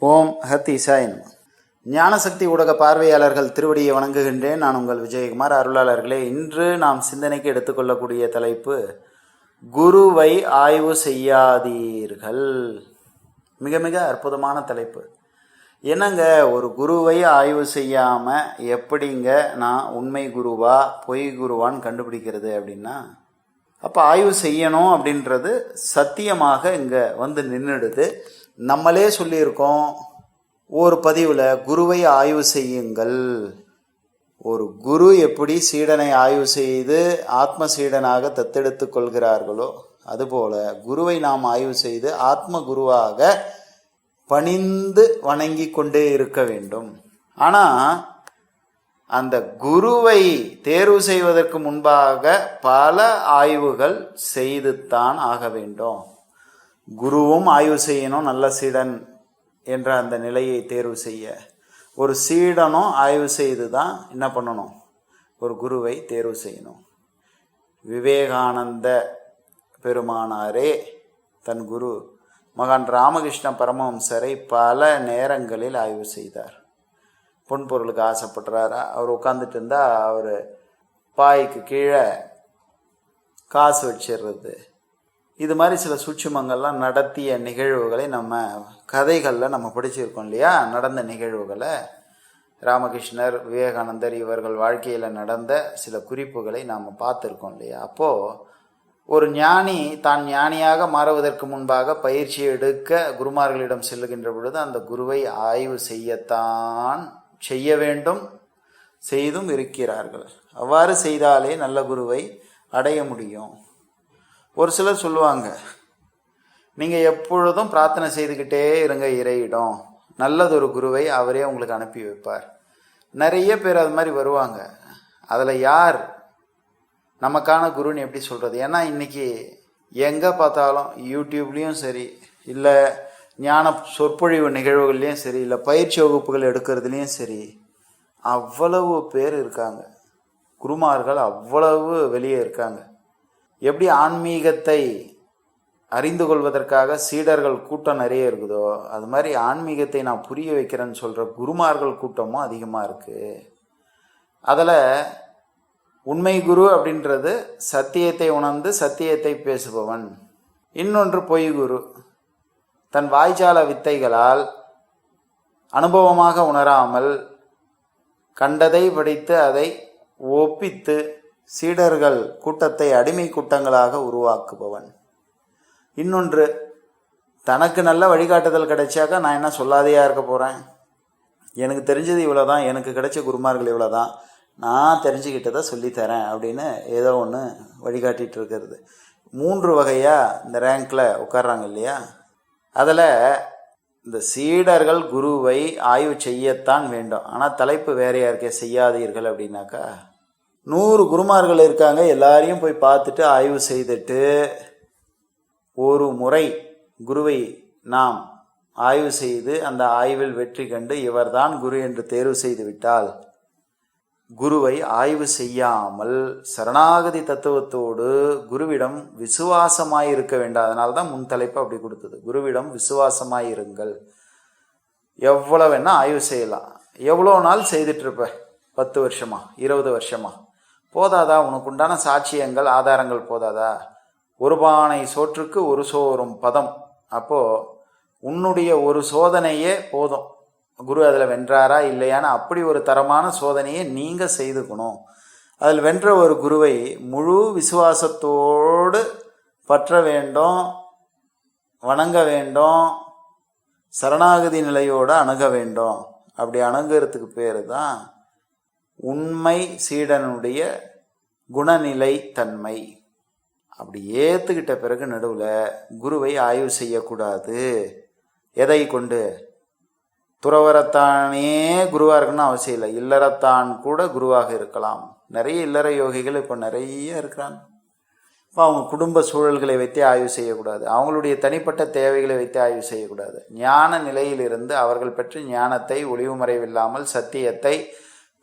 ஓம் ஹத் இசாயின் ஞானசக்தி ஊடக பார்வையாளர்கள் திருவடியை வணங்குகின்றேன். நான் உங்கள் விஜயகுமார். அருளாளர்களே இன்று நாம் சிந்தனைக்கு எடுத்துக்கொள்ளக்கூடிய தலைப்பு குருவை ஆய்வு செய்யாதீர்கள். மிக மிக அற்புதமான தலைப்பு. என்னங்க ஒரு குருவை ஆய்வு செய்யாமல் எப்படிங்க நான் உண்மை குருவா பொய் குருவான்னு கண்டுபிடிக்கிறது அப்படின்னா அப்போ ஆய்வு செய்யணும் அப்படின்றது சத்தியமாக இங்கே வந்து நின்றுடுது நம்மளே சொல்லியிருக்கோம் ஒரு பதிவில் குருவை ஆய்வு செய்யுங்கள். ஒரு குரு எப்படி சீடனை ஆய்வு செய்து ஆத்ம சீடனாக தத்தெடுத்துக் கொள்கிறார்களோ அதுபோல குருவை நாம் ஆய்வு செய்து ஆத்ம குருவாக பணிந்து வணங்கி கொண்டே இருக்க வேண்டும். ஆனால் அந்த குருவை தேர்வு செய்வதற்கு முன்பாக பல ஆய்வுகள் செய்துத்தான் ஆக வேண்டும். குருவும் ஆய்வு செய்யணும் நல்ல சீடன் என்ற அந்த நிலையை தேர்வு செய்ய. ஒரு சீடனும் ஆய்வு செய்து தான் என்ன பண்ணணும்? ஒரு குருவை தேர்வு செய்யணும். விவேகானந்த பெருமானாரே தன் குரு மகான் ராமகிருஷ்ண பரமஹம்சரை பல நேரங்களில் ஆய்வு செய்தார். பொன் பொருளுக்கு ஆசைப்படுறாரா. அவர் உட்காந்துட்டு இருந்தால் அவர் பாய்க்கு கீழே காசு வச்சிடுறது இது மாதிரி சில சூட்சுமங்கள்லாம் நடத்திய நிகழ்வுகளை நம்ம கதைகளில் நம்ம படிச்சிருக்கோம் இல்லையா? நடந்த நிகழ்வுகளை ராமகிருஷ்ணர் விவேகானந்தர் இவர்கள் வாழ்க்கையில் நடந்த சில குறிப்புகளை நாம் பார்த்துருக்கோம் இல்லையா? அப்போது ஒரு ஞானி தான் ஞானியாக மாறுவதற்கு முன்பாக பயிற்சி எடுக்க குருமார்களிடம் செல்லுகின்ற பொழுது அந்த குருவை ஆய்வு செய்யத்தான் செய்ய வேண்டும் செய்தும் இருக்கிறார்கள். அவ்வாறு செய்தாலே நல்ல குருவை அடைய முடியும். ஒரு சிலர் சொல்லுவாங்க நீங்கள் எப்பொழுதும் பிரார்த்தனை செய்துக்கிட்டே இருங்க இறையிடம். நல்லதொரு குருவை அவரே உங்களுக்கு அனுப்பி வைப்பார். நிறைய பேர் அது மாதிரி வருவாங்க. அதில் யார் நமக்கான குருன்னு எப்படி சொல்கிறது ஏன்னா இன்னைக்கு எங்கே பார்த்தாலும் யூடியூப்லேயும் சரி இல்லை ஞான சொற்பொழிவு நிகழ்வுகள்லேயும் சரி இல்லை பயிற்சி வகுப்புகள் எடுக்கிறதுலையும் சரி அவ்வளவு பேர் இருக்காங்க. குருமார்கள் அவ்வளவு வெளியே இருக்காங்க. எப்படி ஆன்மீகத்தை அறிந்து கொள்வதற்காக சீடர்கள் கூட்டம் நிறைய இருக்குதோ அது மாதிரி ஆன்மீகத்தை நான் புரிய வைக்கிறேன்னு சொல்கிற குருமார்கள் கூட்டமும் அதிகமாக இருக்குது அதில் உண்மை குரு அப்படின்றது சத்தியத்தை உணர்ந்து சத்தியத்தை பேசுபவன். இன்னொன்று பொய் குரு. தன் வாய்ச்சால வித்தைகளால் அனுபவமாக உணராமல் கண்டதை படித்து அதை ஒப்பித்து சீடர்கள் கூட்டத்தை அடிமை கூட்டங்களாக உருவாக்குபவன். இன்னொன்று தனக்கு நல்ல வழிகாட்டுதல் கிடைச்சாக்க நான் என்ன சொல்லாதையா இருக்க போகிறேன் எனக்கு தெரிஞ்சது இவ்வளோதான் எனக்கு கிடைச்ச குருமார்கள் இவ்வளோதான் நான் தெரிஞ்சுக்கிட்டதை சொல்லித்தரேன் அப்படின்னு ஏதோ ஒன்று வழிகாட்டிட்டு இருக்கிறது. மூன்று வகையாக இந்த ரேங்கில் உட்கார்றாங்க இல்லையா? அதில் இந்த சீடர்கள் குருவை ஆய்வு செய்யத்தான் வேண்டும். ஆனால் தலைப்பு வேறையா இருக்கே செய்யாதீர்கள் அப்படின்னாக்கா நூறு குருமார்கள் இருக்காங்க எல்லாரையும் போய் பார்த்துட்டு ஆய்வு செய்துட்டு ஒரு முறை குருவை நாம் ஆய்வு செய்து அந்த ஆய்வில் வெற்றி கண்டு இவர்தான் குரு என்று தேர்வு செய்து விட்டால் குருவை ஆய்வு செய்யாமல் சரணாகதி தத்துவத்தோடு குருவிடம் விசுவாசமாய் இருக்க வேண்டாம். அதனால தான் முன் தலைப்பு அப்படி கொடுத்தது. குருவிடம் விசுவாசமாய் இருங்கள் எவ்வளவு வேணா ஆய்வு செய்யலாம். எவ்வளோ நாள் செய்துட்டு இருப்ப பத்து வருஷமா? இருபது வருஷமா? போதாதா? உனக்கு உண்டான சாட்சியங்கள் ஆதாரங்கள் போதாதா? ஒரு பானை சோற்றுக்கு ஒரு சோறும் பதம். அப்போ உன்னுடைய ஒரு சோதனையே போதும். குரு அதில் வென்றாரா இல்லையான்னு அப்படி ஒரு தரமான சோதனையை நீங்கள் செய்துக்கணும். அதில் வென்ற ஒரு குருவை முழு விசுவாசத்தோடு பற்ற வேண்டும் வணங்க வேண்டும் சரணாகதி நிலையோடு அணுக வேண்டும். அப்படி அணுகிறதுக்கு பேர் தான் உண்மை சீடனுடைய குணநிலை தன்மை. அப்படி ஏற்றுக்கிட்ட பிறகு நடுவில் குருவை ஆய்வு செய்யக்கூடாது. எதை கொண்டு? துறவரத்தானே குருவாக இருக்கணும்னு அவசியம் இல்லை. இல்லறத்தான் கூட குருவாக இருக்கலாம். நிறைய இல்லற யோகிகள் இப்போ நிறைய இருக்கிறாங்க. இப்போ அவங்க குடும்ப சூழல்களை வைத்தே ஆய்வு செய்யக்கூடாது. அவங்களுடைய தனிப்பட்ட தேவைகளை வைத்து ஆய்வு செய்யக்கூடாது. ஞான நிலையிலிருந்து அவர்கள் பெற்ற ஞானத்தை ஒளிவு மறைவில்லாமல் சத்தியத்தை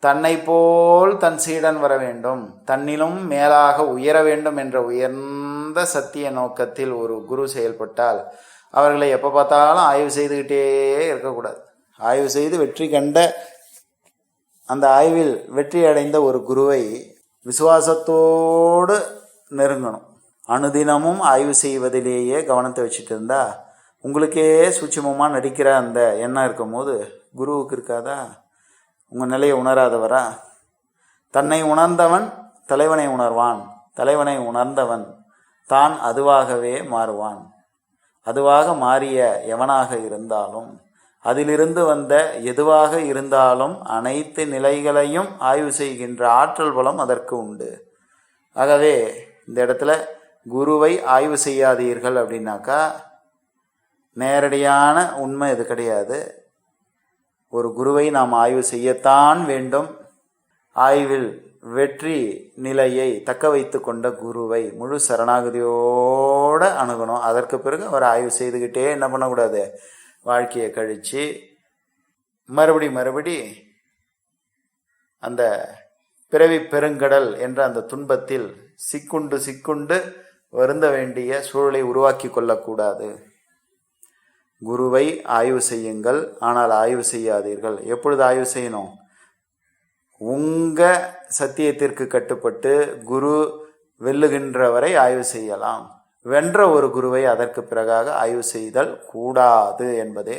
தன்னை போல் தன் சீடன் வர வேண்டும். தன்னிலும் மேலாக உயர வேண்டும் என்ற உயர்ந்த சத்திய நோக்கத்தில் ஒரு குரு செயல்பட்டால் அவர்களை எப்போ பார்த்தாலும் ஆய்வு செய்துக்கிட்டே இருக்கக்கூடாது. ஆய்வு செய்து வெற்றி கண்ட அந்த ஆய்வில் வெற்றி அடைந்த ஒரு குருவை விசுவாசத்தோடு நெருங்கணும். அனுதினமும் ஆய்வு செய்வதிலேயே கவனத்தை வச்சுட்டு இருந்தா உங்களுக்கே சூட்சமமாக நடிக்கிற அந்த எண்ணம் இருக்கும்போது குருவுக்கு இருக்காதா? உங்கள் நிலையை உணராதவரா? தன்னை உணர்ந்தவன் தலைவனை உணர்வான். தலைவனை உணர்ந்தவன் தான் அதுவாகவே மாறுவான். அதுவாக மாறிய எவனாக இருந்தாலும் அதிலிருந்து வந்த எதுவாக இருந்தாலும் அனைத்து நிலைகளையும் ஆய்வு செய்கின்ற ஆற்றல் பலம் அதற்கு உண்டு. ஆகவே இந்த இடத்துல குருவை ஆய்வு செய்யாதீர்கள் அப்படின்னாக்கா நேரடியான உண்மை இது கிடையாது. ஒரு குருவை நாம் ஆய்வு செய்யத்தான் வேண்டும். ஆய்வில் வெற்றி நிலையை தக்க வைத்து கொண்ட குருவை முழு சரணாகதியோடு அணுகணும். அதற்கு பிறகு அவர் ஆய்வு செய்துக்கிட்டே என்ன பண்ணக்கூடாது? வாழ்க்கையை கழித்து மறுபடி மறுபடி அந்த பிறவி பெருங்கடல் என்ற அந்த துன்பத்தில் சிக்குண்டு சிக்குண்டு வருந்த வேண்டிய சூழலை உருவாக்கி கொள்ளக்கூடாது. குருவை ஆய்வு செய்யுங்கள். ஆனால் ஆய்வு செய்யாதீர்கள். எப்பொழுது ஆய்வு செய்யணும்? உங்கள் சத்தியத்திற்கு கட்டுப்பட்டு குரு வெல்லுகின்ற வரை ஆய்வு செய்யலாம். வென்ற ஒரு குருவை அதற்கு பிறகாக ஆய்வு செய்தல் கூடாது என்பதே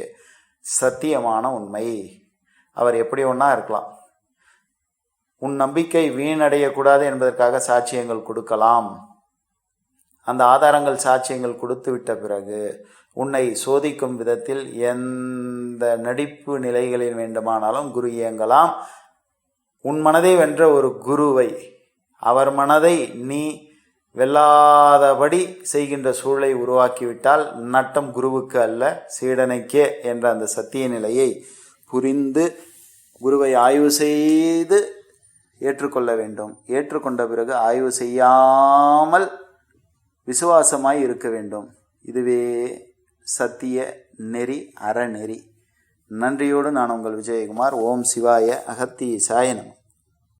சத்தியமான உண்மை. அவர் எப்படி ஒன்றா இருக்கலாம்? உன் நம்பிக்கை வீணடையக்கூடாது என்பதற்காக சாட்சியங்கள் கொடுக்கலாம். அந்த ஆதாரங்கள் சாட்சியங்கள் கொடுத்து விட்ட பிறகு உன்னை சோதிக்கும் விதத்தில் எந்த நடிப்பு நிலைகளில் வேண்டுமானாலும் குரு இயங்கலாம். உன் மனதை வென்ற ஒரு குருவை அவர் மனதை நீ வெல்லாதபடி செய்கின்ற சூழலை உருவாக்கிவிட்டால் நட்டம் குருவுக்கு அல்ல சீடனைக்கே என்ற அந்த சத்திய நிலையை புரிந்து குருவை ஆய்வு செய்து ஏற்றுக்கொள்ள வேண்டும். ஏற்றுக்கொண்ட பிறகு ஆய்வு செய்யாமல் விசுவாசமாய் இருக்க வேண்டும். இதுவே சத்திய நெறி அறநெறி. நன்றியோடு நான் உங்கள் விஜயகுமார். ஓம் சிவாய அகத்தி சாயனம்